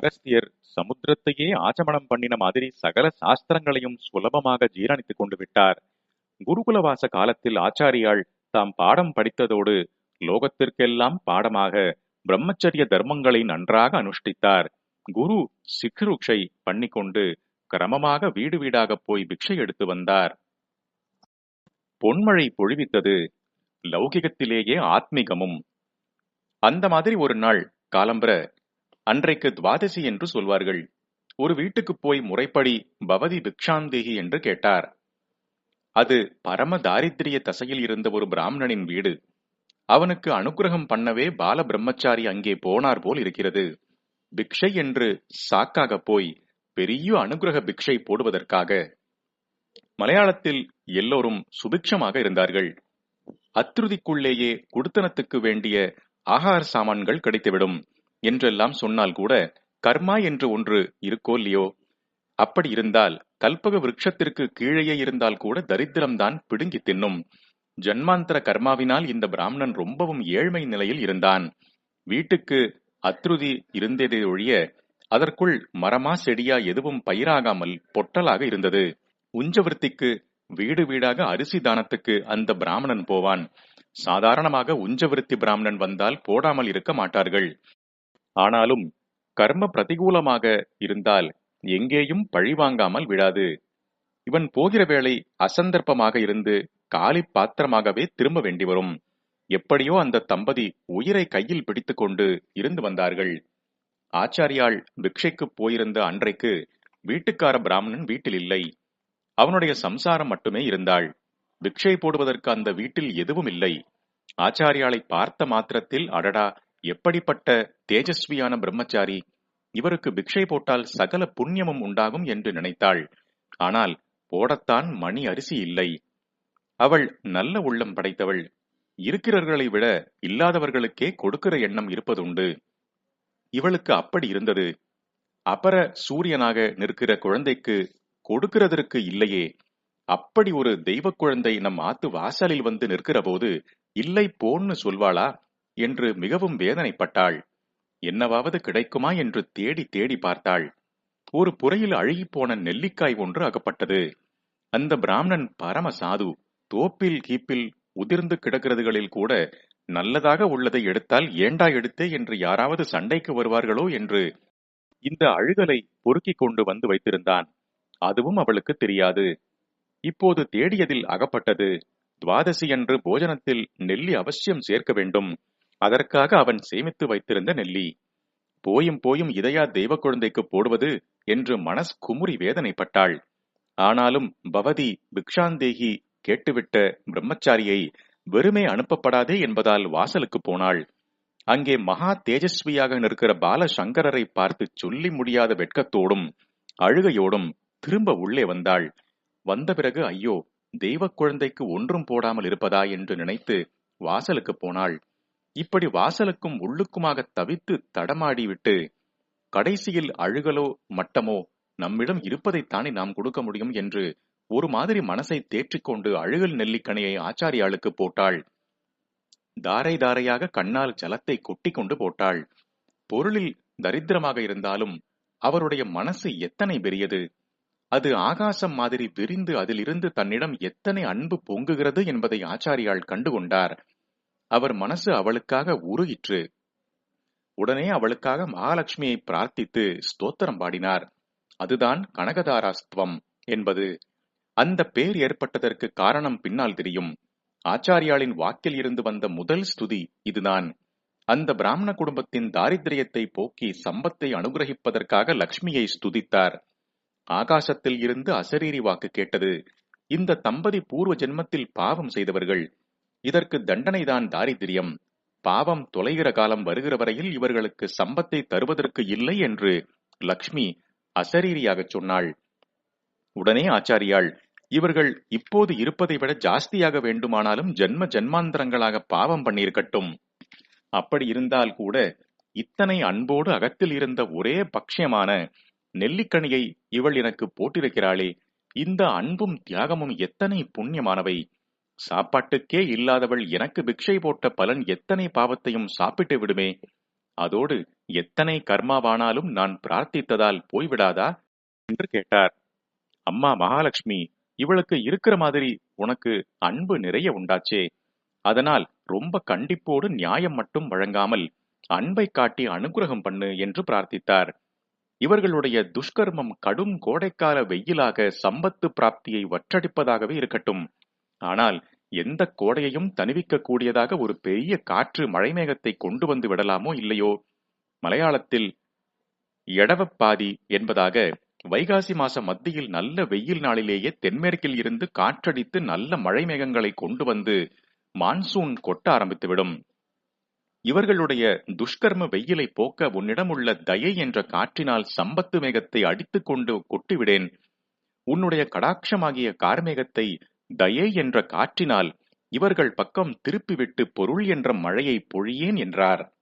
அகஸ்தியர் சமுத்திரத்தையே ஆச்சமனம் பண்ணின மாதிரி சகல சாஸ்திரங்களையும் சுலபமாக ஜீரணித்துக் கொண்டு விட்டார். குருகுலவாச காலத்தில் ஆச்சாரியாள் தாம் பாடம் படித்ததோடு லோகத்திற்கெல்லாம் பாடமாக பிரம்மச்சரிய தர்மங்களை நன்றாக அனுஷ்டித்தார். குரு சிக்ருக்ஷை பண்ணிக்கொண்டு கிரமமாக வீடு வீடாக போய் பிக்ஷை எடுத்து வந்தார். பொன்மழை பொழிவித்தது லௌகிகத்திலேயே ஆத்மீகமும். அந்த மாதிரி ஒரு நாள் காலம்பர அன்றைக்கு துவாதசி என்று சொல்வார்கள். ஒரு வீட்டுக்கு போய் முறைப்படி பவதி பிக்ஷாந்தேகி என்று கேட்டார். அது பரம தாரித்திரிய தசையில் இருந்த ஒரு பிராமணனின் வீடு. அவனுக்கு அனுக்கிரகம் பண்ணவே பால பிரம்மச்சாரி அங்கே போனார் போல் இருக்கிறது. பிக்ஷை என்று சாக்காக போய் பெரிய அனுகிரக பிக்ஷை போடுவதற்காக. மலையாளத்தில் எல்லோரும் சுபிக்ஷமாக இருந்தார்கள். அத்ருதிக்குள்ளேயே குடுத்தனத்துக்கு வேண்டிய ஆகார சாமான்கள் கிடைத்துவிடும். என்றெல்லாம் சொன்னால் கூட கர்மா என்று ஒன்று இருக்கோ இல்லையோ? அப்படி இருந்தால் கல்பக விருட்சத்திற்கு கீழேயே இருந்தால் கூட தரித்திரம்தான் பிடுங்கி தின்னும். ஜன்மாந்தர கர்மாவினால் இந்த பிராமணன் ரொம்பவும் ஏழ்மை நிலையில் இருந்தான். வீட்டுக்கு அத்ருதி இருந்ததை ஒழிய அதற்குள் மரமா செடியா எதுவும் பயிராகாமல் பொட்டலாக இருந்தது. உஞ்சவர்த்திக்கு வீடு வீடாக அரிசி தானத்துக்கு அந்த பிராமணன் போவான். சாதாரணமாக உஞ்சவிருத்தி பிராமணன் வந்தால் போடாமல் இருக்க மாட்டார்கள். ஆனாலும் கர்ம பிரதிகூலமாக இருந்தால் எங்கேயும் பழிவாங்காமல் விடாது இவன் போகிற வேளை அசந்தர்ப்பமாக இருந்து காலி பாத்திரமாகவே திரும்ப வேண்டி வரும். எப்படியோ அந்த தம்பதி உயிரை கையில் பிடித்துக்கொண்டு இருந்து வந்தார்கள். ஆச்சாரியால் பிக்ஷைக்கு போயிருந்த அன்றைக்கு வீட்டுக்கார பிராமணன் வீட்டில் இல்லை. அவனுடைய சம்சாரம் மட்டுமே இருந்தாள். பிக்ஷை போடுவதற்கு அந்த வீட்டில் எதுவும் இல்லை. ஆச்சாரியாளை பார்த்த மாத்திரத்தில் அடடா எப்படிப்பட்ட தேஜஸ்வியான பிரம்மச்சாரி இவருக்கு பிக்ஷை போட்டால் சகல புண்ணியமும் உண்டாகும் என்று நினைத்தாள். ஆனால் போடத்தான் மணி அரிசி இல்லை. அவள் நல்ல உள்ளம் படைத்தவள். இருக்கிறவர்களை விட இல்லாதவர்களுக்கே கொடுக்கிற எண்ணம் இருப்பதுண்டு. இவளுக்கு அப்படி இருந்தது. அபர சூரியனாக நிற்கிற குழந்தைக்கு கொடுக்கிறதற்கு இல்லையே. அப்படி ஒரு தெய்வ குழந்தை நம் ஆத்து வாசலில் வந்து நிற்கிற போது இல்லை போன்னு சொல்வாளா? என்று மிகவும் வேதனைப்பட்டாள். என்னவாவது கிடைக்குமா என்று தேடி தேடி பார்த்தாள். ஒரு புறையில் அழுகிப்போன நெல்லிக்காய் ஒன்று அகப்பட்டது. அந்த பிராமணன் பரம சாது தோப்பில் கீப்பில் உதிர்ந்து கிடக்கிறதுகளில் கூட நல்லதாக உள்ளதை எடுத்தால் ஏண்டா எடுத்தே என்று யாராவது சண்டைக்கு வருவார்களோ என்று இந்த அழுகலை பொறுக்கிக் கொண்டு வந்து வைத்திருந்தான். அதுவும் அவளுக்கு தெரியாது. இப்போது தேடியதில் அகப்பட்டது. துவாதசி அன்று போஜனத்தில் நெல்லி அவசியம் சேர்க்க வேண்டும். அதற்காக அவன் சேமித்து வைத்திருந்த நெல்லி. போயும் போயும் இதையா தெய்வ குழந்தைக்கு போடுவது என்று மனஸ் குமுறி வேதனைப்பட்டாள். ஆனாலும் பவதி பிக்ஷாந்தேகி கேட்டுவிட்ட பிரம்மச்சாரியை வெறுமே அனுப்பப்படாதே என்பதால் வாசலுக்கு போனாள். அங்கே மகா தேஜஸ்வியாக நிற்கிற பால சங்கரரை பார்த்து சொல்லி முடியாத வெட்கத்தோடும் அழுகையோடும் திரும்ப உள்ளே வந்தாள். வந்த பிறகு ஐயோ தெய்வ குழந்தைக்கு ஒன்றும் போடாமல் இருப்பதா? என்று நினைத்து வாசலுக்கு போனாள். இப்படி வாசலுக்கும் உள்ளுக்குமாக தவித்து தடமாடிவிட்டு கடைசியில் அழுகலோ மட்டமோ நம்மிடம் இருப்பதைத்தானே நாம் கொடுக்க முடியும் என்று ஒரு மாதிரி மனசை தேற்றிக்கொண்டு அழுகல் நெல்லிக்கணையை ஆச்சாரியாளுக்கு போட்டாள். தாரை தாரையாக கண்ணால் ஜலத்தை கொட்டி கொண்டு போட்டாள். பொருளில் தரித்திரமாக இருந்தாலும் அவருடைய மனசு எத்தனை பெரியது? அது ஆகாசம் மாதிரி விரிந்து அதிலிருந்து தன்னிடம் எத்தனை அன்பு பொங்குகிறது என்பதை ஆச்சாரியாள் கண்டுகொண்டார். அவர் மனசு அவளுக்காக உருகிற்று. உடனே அவளுக்காக மகாலட்சுமியை பிரார்த்தித்து ஸ்தோத்திரம் பாடினார். அதுதான் கனகதாராஸ்துவம் என்பது. அந்த பேர் ஏற்பட்டதற்கு காரணம் பின்னால் தெரியும். ஆச்சாரியாளின் வாக்கில் இருந்து வந்த முதல் ஸ்துதி இதுதான். அந்த பிராமண குடும்பத்தின் தாரித்திரியத்தை போக்கி சம்பத்தை அனுகிரகிப்பதற்காக லக்ஷ்மியை ஸ்துதித்தார். ஆகாசத்தில் இருந்து அசரீரி வாக்கு கேட்டது. இந்த தம்பதி பூர்வ ஜென்மத்தில் பாவம் செய்தவர்கள். இதற்கு தண்டனைதான் தாரித்திரியம். பாவம் தொலைகிற காலம் வருகிற வரையில் இவர்களுக்கு சம்பத்தை தருவதற்கு இல்லை என்று லக்ஷ்மி அசரீரியாகச் சொன்னாள். உடனே ஆச்சாரியாள் இவர்கள் இப்போது இருப்பதை விட ஜாஸ்தியாக வேண்டுமானாலும் ஜென்ம ஜென்மாந்தரங்களாக பாவம் பண்ணியிருக்கட்டும். அப்படி இருந்தால் கூட இத்தனை அன்போடு அகத்தில் இருந்த ஒரே பக்ஷியமான நெல்லிக்கனியை இவள் எனக்கு போட்டிருக்கிறாளே இந்த அன்பும் தியாகமும் எத்தனை புண்ணியமானவை! சாப்பாட்டுக்கே இல்லாதவள் எனக்கு பிக்ஷை போட்ட பலன் எத்தனை பாவத்தையும் சாப்பிட்டு விடுமே? அதோடு எத்தனை கர்மாவானாலும் நான் பிரார்த்தித்ததால் போய்விடாதா? என்று கேட்டார். அம்மா மகாலட்சுமி இவளுக்கு இருக்கிற மாதிரி உனக்கு அன்பு நிறைய உண்டாச்சே. அதனால் ரொம்ப கண்டிப்போடு நியாயம் மட்டும் வழங்காமல் அன்பை காட்டி அனுகிரகம் பண்ணு என்று பிரார்த்தித்தார். இவர்களுடைய துஷ்கர்மம் கடும் கோடைக்கால வெயிலாக சம்பத்து பிராப்தியை வற்றடிப்பதாகவே இருக்கட்டும். ஆனால் எந்த கோடையையும் தணிவிக்க கூடியதாக ஒரு பெரிய காற்று மழைமேகத்தை கொண்டு வந்து விடலாமோ இல்லையோ? மலையாளத்தில் எடவப்பாதி என்பதாக வைகாசி மாச மத்தியில் நல்ல வெயில் நாளிலேயே தென்மேற்கில் இருந்து காற்றடித்து நல்ல மழை மேகங்களை கொண்டு வந்து மான்சூன் கொட்ட ஆரம்பித்துவிடும். இவர்களுடைய துஷ்கர்ம வெயிலை போக்க உன்னிடமுள்ள தயை என்ற காற்றினால் சம்பத்து மேகத்தை அடித்துக்கொண்டு கொட்டிவிடேன். உன்னுடைய கடாட்சமாகிய கார்மேகத்தை தயை என்ற காற்றினால் இவர்கள் பக்கம் திருப்பிவிட்டு பொருள் என்ற மழையை பொழியேன் என்றார்.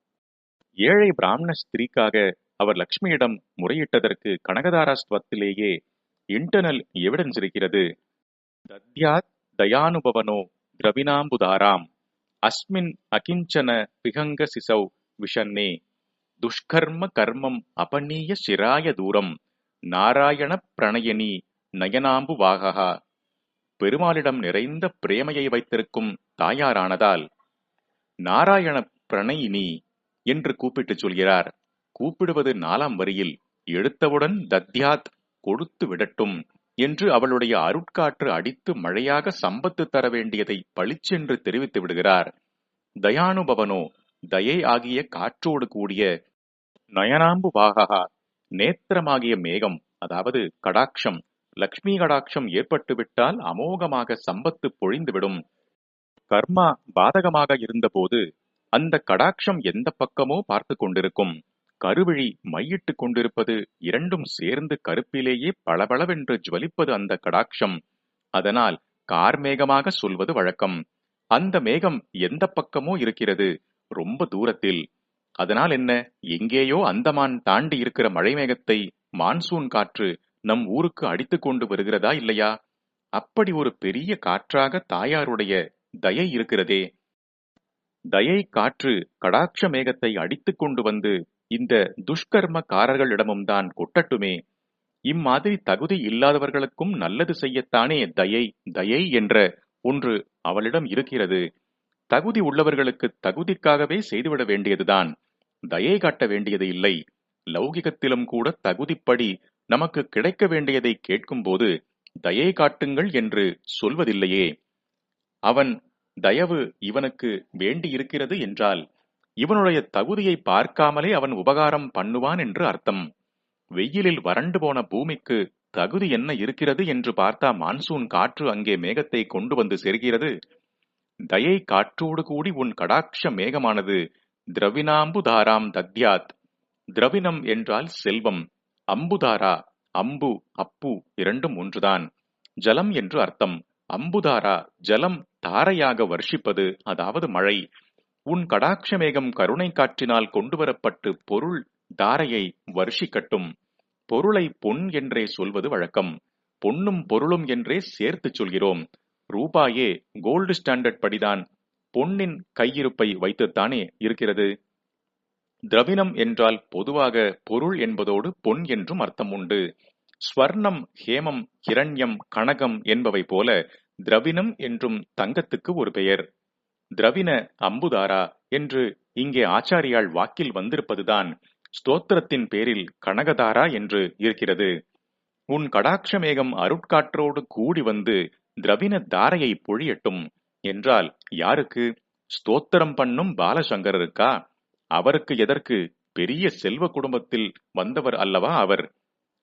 ஏழை பிராமண ஸ்திரீக்காக அவர் லக்ஷ்மியிடம் முறையிட்டதற்கு கனகதாராஸ்துவத்திலேயே இன்டர்னல் எவிடன்ஸ் இருக்கிறது. தத்யாத் தயானுபவனோ திரவினாம்புதாராம் அஸ்மின் அகிஞ்சன பிகங்க சிசௌ விஷன்னே. துஷ்கர்ம கர்மம் அபநீய சிராய தூரம். நாராயண பிரணயனி நயனாம்பு வாகா பெருமாளிடம் நிறைந்த பிரேமையை வைத்திருக்கும் தாயாரானதால் நாராயண பிரணயினி என்று கூப்பிட்டுச் சொல்கிறார். கூப்பிடுவது நாலாம் வரியில் எடுத்தவுடன் தத்யாத் கொடுத்து விடட்டும் என்று அவளுடைய அருட்காற்று அடித்து மழையாக சம்பத்து தர வேண்டியதை பளிச்சென்று தெரிவித்து விடுகிறார். தயானுபவனோ தயை ஆகிய காற்றோடு கூடிய நயனாம்பு வாகா நேத்திரமாகிய மேகம் அதாவது கடாட்சம் லக்ஷ்மி கடாட்சம் ஏற்பட்டுவிட்டால் அமோகமாக சம்பத்து பொழிந்துவிடும். கர்மா பாதகமாக இருந்தபோது அந்த கடாட்சம் எந்த பக்கமோ பார்த்து கொண்டிருக்கும். கருவிழி மையிட்டுக் கொண்டிருப்பது இரண்டும் சேர்ந்து கருப்பிலேயே பளபளவென்று ஜுவலிப்பது அந்த கடாட்சம். அதனால் கார்மேகமாக சொல்வது வழக்கம். அந்த மேகம் எந்த பக்கமோ இருக்கிறது ரொம்ப தூரத்தில். அதனால் என்ன எங்கேயோ அந்தமான் தாண்டி இருக்கிற மழை மேகத்தை மான்சூன் காற்று நம் ஊருக்கு அடித்துக் கொண்டு வருகிறதா இல்லையா? அப்படி ஒரு பெரிய காற்றாக தாயாருடைய தயை இருக்கிறதே. தயை காற்று கடாட்ச மேகத்தை அடித்துக் கொண்டு வந்து இந்த துஷ்கர்மக்காரர்களிடமும் தான் கொட்டட்டுமே. இம்மாதிரி தகுதி இல்லாதவர்களுக்கும் நல்லது செய்யத்தானே தயை தயை என்ற ஒன்று அவளிடம் இருக்கிறது. தகுதி உள்ளவர்களுக்கு தகுதிக்காகவே செய்துவிட வேண்டியதுதான். தயை காட்ட வேண்டியது இல்லை. லௌகிகத்திலும் கூட தகுதிப்படி நமக்கு கிடைக்க வேண்டியதை கேட்கும்போது தயை காட்டுங்கள் என்று சொல்வதில்லையே. அவன் தயவு இவனுக்கு வேண்டியிருக்கிறது என்றால் இவனுடைய தகுதியை பார்க்காமலே அவன் உபகாரம் பண்ணுவான் என்று அர்த்தம். வெயிலில் வறண்டு போன பூமிக்கு தகுதி என்ன இருக்கிறது என்று பார்த்தா மான்சூன் காற்று அங்கே மேகத்தை கொண்டு வந்து சேர்கிறது. தயை காற்றோடு கூடி உன் கடாட்ச மேகமானது திரவினாம்புதாராம் தத்யாத். திரவினம் என்றால் செல்வம். அம்புதாரா அம்பு அப்பு இரண்டும் ஒன்றுதான். ஜலம் என்று அர்த்தம். அம்புதாரா ஜலம் தாரையாக வர்ஷிப்பது அதாவது மழை. உன் கடாட்சமேகம் கருணை காற்றினால் கொண்டுவரப்பட்டு பொருள் தாரையை வர்ஷிக்கட்டும். பொருளை பொன் என்றே சொல்வது வழக்கம். பொன்னும் பொருளும் என்றே சேர்த்து சொல்கிறோம். ரூபாயே கோல்டு ஸ்டாண்டர்ட் படிதான். பொன்னின் கையிருப்பை வைத்துத்தானே இருக்கிறது. திரவினம் என்றால் பொதுவாக பொருள் என்பதோடு பொன் என்றும் அர்த்தம் உண்டு. ஸ்வர்ணம் ஹேமம் கிரண்யம் கனகம் என்பவை போல திரவினம் என்றும் தங்கத்துக்கு ஒரு பெயர். திரவின அம்புதாரா என்று இங்கே ஆச்சாரியால் வாக்கில் வந்திருப்பதுதான் ஸ்தோத்திரத்தின் பேரில் கனகதாரா என்று இருக்கிறது. உன் கடாட்சமேகம் அருட்காற்றோடு கூடி வந்து திரவின தாரையை பொழியட்டும் என்றால் யாருக்கு? ஸ்தோத்திரம் பண்ணும் பாலசங்கரருக்கா? அவருக்கு எதற்கு? பெரிய செல்வ குடும்பத்தில் வந்தவர் அல்லவா அவர்?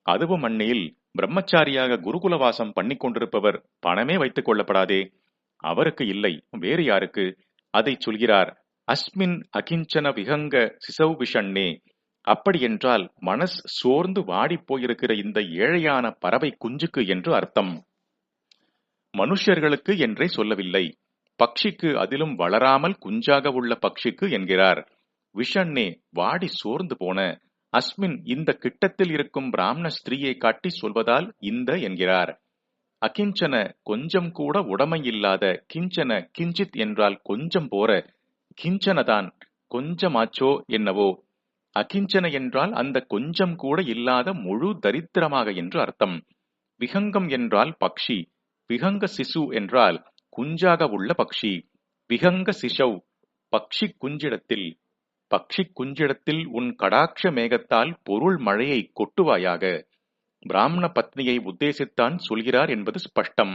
அதுவும் அன்னையில் பிரம்மச்சாரியாக குருகுலவாசம் பண்ணி கொண்டிருப்பவர் பணமே வைத்துக் கொள்ளப்படாதே. அவருக்கு இல்லை. வேறு யாருக்கு? அதை சொல்கிறார் அஸ்மின் அகிஞ்சன விகங்க சிசௌ விஷண்ணே. அப்படியென்றால் மனஸ் சோர்ந்து வாடிப் போயிருக்கிற இந்த ஏழையான பறவை குஞ்சுக்கு என்று அர்த்தம். மனுஷர்களுக்கு என்றே சொல்லவில்லை. பக்ஷிக்கு அதிலும் வளராமல் குஞ்சாக உள்ள பக்ஷிக்கு என்கிறார். விஷண்ணே வாடி சோர்ந்து போன. அஸ்மின் இந்த கிட்டத்தில் இருக்கும் பிராமண ஸ்திரீயை காட்டி சொல்வதால் இந்த என்கிறார். அகிஞ்சன கொஞ்சம் கூட உடமை இல்லாத கிஞ்சன கிஞ்சித் என்றால் கொஞ்சம் போற. கிஞ்சனதான் கொஞ்சமாச்சோ என்னவோ. அகிஞ்சன என்றால் அந்த கொஞ்சம் கூட இல்லாத முழு தரித்திரமாக என்று அர்த்தம். விகங்கம் என்றால் பக்ஷி. விகங்க சிசு என்றால் குஞ்சாக உள்ள பக்ஷி. விகங்க சிசவ் பக்ஷி குஞ்சிடத்தில். பக்ஷி குஞ்சிடத்தில் உன் கடாட்ச மேகத்தால் பொருள் மழையை கொட்டுவாயாக. பிராமண பத்னியை உத்தேசித்தான் சொல்கிறார் என்பது ஸ்பஷ்டம்.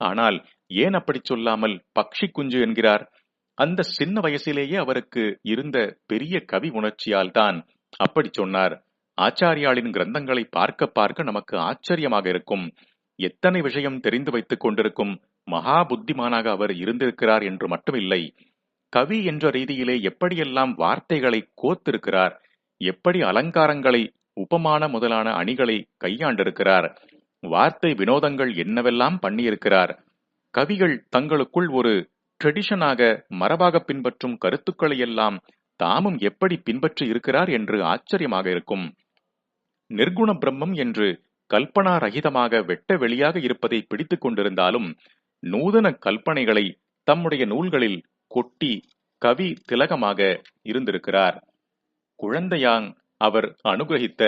ஆனால் ஏன் அப்படி சொல்லாமல் பக்ஷி குஞ்சு என்கிறார்? அந்த சின்ன வயசிலேயே அவருக்கு இருந்த பெரிய கவி உணர்ச்சியால் தான் அப்படி சொன்னார். ஆச்சாரியாளின் கிரந்தங்களை பார்க்க பார்க்க நமக்கு ஆச்சரியமாக இருக்கும். எத்தனை விஷயம் தெரிந்து வைத்துக் கொண்டிருக்கும் மகா புத்திமானாக அவர் இருந்திருக்கிறார் என்று மட்டுமில்லை. கவி என்ற ரீதியிலே எப்படியெல்லாம் வார்த்தைகளை கோத்திருக்கிறார் எப்படி அலங்காரங்களை உபமான முதலான அணிகளை கையாண்டிருக்கிறார் வார்த்தை வினோதங்கள் என்னவெல்லாம் பண்ணியிருக்கிறார் கவிகள் தங்களுக்குள் ஒரு ட்ரெடிஷனாக மரபாக பின்பற்றும் கருத்துக்களை எல்லாம் தாமும் எப்படி பின்பற்றி இருக்கிறார் என்று ஆச்சரியமாக இருக்கும். நிர்குண பிரம்மம் என்று கல்பனா ரகிதமாக வெட்ட வெளியாக இருப்பதை பிடித்துக் கொண்டிருந்தாலும் நூதன கல்பனைகளை தம்முடைய நூல்களில் கொட்டி கவி திலகமாக இருந்திருக்கிறார். குழந்தையாங் அவர் அனுகிரகித்த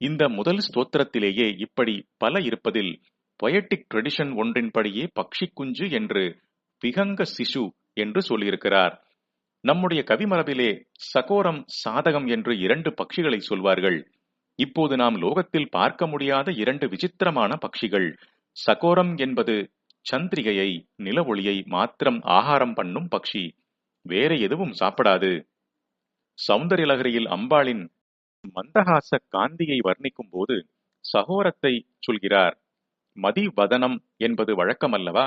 இந்த முதல் ஸ்தோத்திரத்திலேயே இப்படி பல இருப்பதில் பொயட்டிக் ட்ரெடிஷன் ஒன்றின்படியே பக்ஷி குஞ்சு என்று விகங்க சிசு என்று சொல்லியிருக்கிறார். நம்முடைய கவிமரபிலே சகோரம் சாதகம் என்று இரண்டு பட்சிகளை சொல்வார்கள். இப்போது நாம் லோகத்தில் பார்க்க முடியாத இரண்டு விசித்திரமான பட்சிகள் சகோரம் என்பது சந்திரிகையை நில ஒளியை மாத்திரம் ஆகாரம் பண்ணும் பக்ஷி. வேற எதுவும் சாப்பிடாது. சௌந்தரியலகரியில் அம்பாளின் மந்தகாச காந்தியை வர்ணிக்கும் போது சகோரத்தை சொல்கிறார் மதிவதனம் என்பது வழக்கமல்லவா?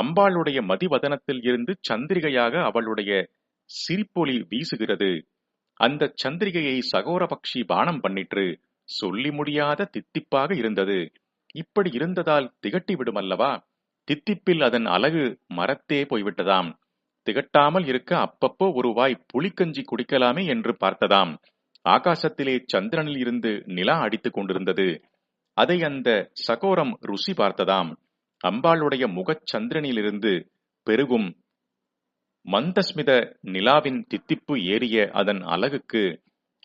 அம்பாளுடைய மதிவதனத்தில் இருந்து சந்திரிகையாக அவளுடைய சிரிப்பொலி வீசுகிறது. அந்த சந்திரிகையை சகோர பக்ஷி பானம் பண்ணிற்று. சொல்லி முடியாத தித்திப்பாக இருந்தது. இப்படி இருந்ததால் திகட்டி விடுமல்லவா தித்திப்பில் அதன் அழகு மரத்தே போய்விட்டதாம். திகட்டாமல் இருக்க அப்பப்போ ஒரு வாய் புளிக்கஞ்சி குடிக்கலாமே என்று பார்த்ததாம். ஆகாசத்திலே சந்திரனில் இருந்து நிலா அடித்துக் கொண்டிருந்தது. அதை அந்த சகோரம் ருசி பார்த்ததாம். அம்பாளுடைய முகச் சந்திரனிலிருந்து பெருகும் மந்தஸ்மித நிலாவின் தித்திப்பு ஏறிய அதன் அழகுக்கு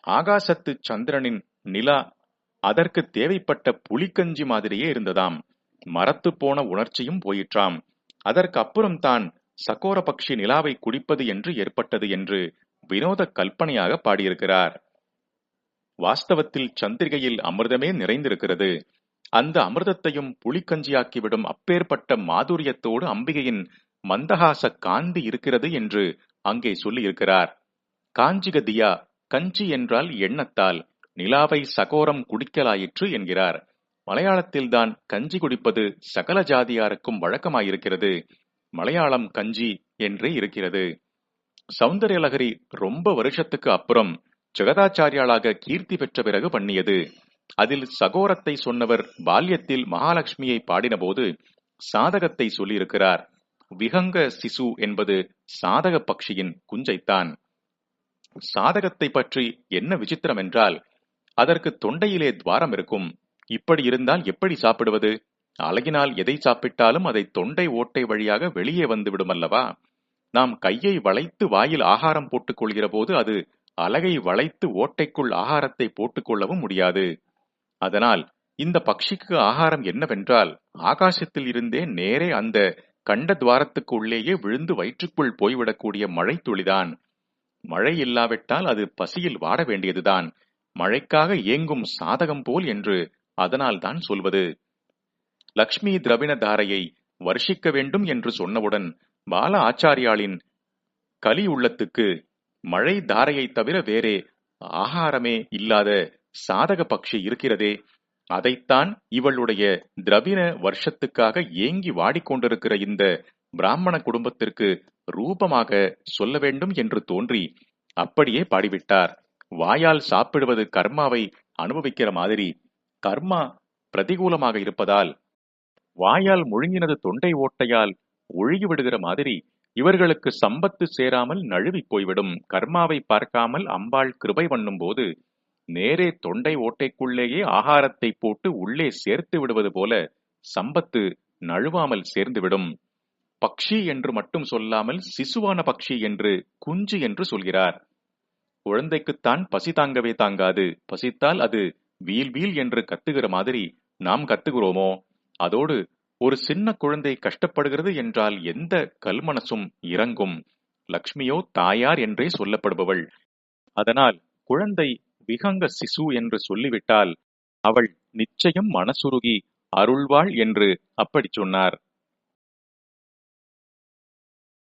ஆகாசத்து சந்திரனின் நிலா அதற்கு தேவைப்பட்ட புலிக்கஞ்சி மாதிரியே இருந்ததாம். மரத்து போன உணர்ச்சியும் போயிற்றாம். அதற்கு அப்புறம் தான் சகோர பக்ஷி நிலாவை குடிப்பது என்று ஏற்பட்டது என்று வினோத கல்பனையாக பாடியிருக்கிறார். வாஸ்தவத்தில் சந்திரிகையில் அமிர்தமே நிறைந்திருக்கிறது. அந்த அமிர்தத்தையும் புலிக்கஞ்சியாக்கிவிடும் அப்பேற்பட்ட மாதுரியத்தோடு அம்பிகையின் மந்தகாச காந்தி இருக்கிறது என்று அங்கே சொல்லியிருக்கிறார். காஞ்சிகதியா கஞ்சி என்றால் எண்ணத்தால் நிலாவை சகோரம் குடிக்கலாயிற்று என்கிறார். மலையாளத்தில்தான் கஞ்சி குடிப்பது சகல ஜாதியாருக்கும் வழக்கமாயிருக்கிறது. மலையாளம் கஞ்சி என்றே இருக்கிறது. சௌந்தர்யலகரி ரொம்ப வருஷத்துக்கு அப்புறம் ஜெகதாச்சாரியாளாக கீர்த்தி பெற்ற பிறகு பண்ணியது. அதில் சகோரத்தை சொன்னவர் பால்யத்தில் மகாலட்சுமியை பாடினபோது சாதகத்தை சொல்லியிருக்கிறார். விஹங்க சிசு என்பது சாதக பக்ஷியின் குஞ்சைத்தான். சாதகத்தை பற்றி என்ன விசித்திரம் என்றால் அதற்கு தொண்டையிலே துவாரம் இருக்கும். இப்படி இருந்தால் எப்படி சாப்பிடுவது? அழகினால் எதை சாப்பிட்டாலும் அதை தொண்டை ஓட்டை வழியாக வெளியே வந்து விடுமல்லவா? நாம் கையை வளைத்து வாயில் ஆகாரம் போட்டுக் கொள்கிற போது அது அலகை வளைத்து ஓட்டைக்குள் ஆகாரத்தை போட்டுக்கொள்ளவும் முடியாது. அதனால் இந்த பக்ஷிக்கு ஆகாரம் என்னவென்றால் ஆகாசத்தில் இருந்தே நேரே அந்த கண்ட துவாரத்துக்கு உள்ளேயே விழுந்து வயிற்றுக்குள் போய்விடக்கூடிய மழை துளிதான். மழை இல்லாவிட்டால் அது பசியில் வாட வேண்டியதுதான். மழைக்காக ஏங்கும் சாதகம் போல் என்று அதனால் தான் சொல்வது லக்ஷ்மி திரவிண தாரையை வருஷிக்க வேண்டும் என்று சொன்னவுடன் பால ஆச்சாரியாளின் கலி உள்ளத்துக்கு மழை தாரையை தவிர வேறே ஆகாரமே இல்லாத சாதக பக்ஷி இருக்கிறதே அதைத்தான் இவளுடைய திரவின வருஷத்துக்காக ஏங்கி வாடிக்கொண்டிருக்கிற இந்த பிராமண குடும்பத்திற்கு ரூபமாக சொல்ல வேண்டும் என்று தோன்றி அப்படியே பாடிவிட்டார். வாயால் சாப்பிடுவது கர்மாவை அனுபவிக்கிற மாதிரி கர்மா பிரதிகூலமாக இருப்பதால் வாயால் முழுங்கினது தொண்டை ஓட்டையால் ஒழுகி விடுகிற மாதிரி இவர்களுக்கு சம்பத்து சேராமல் நழுவி போய்விடும். கர்மாவை பார்க்காமல் அம்பாள் கிருபை பண்ணும் போது நேரே தொண்டை ஓட்டைக்குள்ளேயே ஆகாரத்தை போட்டு உள்ளே சேர்த்து விடுவது போல சம்பத்து நழுவாமல் சேர்ந்துவிடும். பக்ஷி என்று மட்டும் சொல்லாமல் சிசுவான பக்ஷி என்று குஞ்சு என்று சொல்கிறார். குழந்தைக்குத்தான் பசி தாங்கவே தாங்காது. பசித்தால் அது வீல் வீல் என்று கத்துகிற மாதிரி நாம் கத்துகிறோமோ? அதோடு ஒரு சின்ன குழந்தை கஷ்டப்படுகிறது என்றால் எந்த கல்மனசும் இறங்கும். லக்ஷ்மியோ தாயார் என்றே சொல்லப்படுபவள். அதனால் குழந்தை விகங்க சிசு என்று சொல்லிவிட்டால் அவள் நிச்சயம் மனசுருகி அருள்வாள் என்று அப்படி சொன்னார்.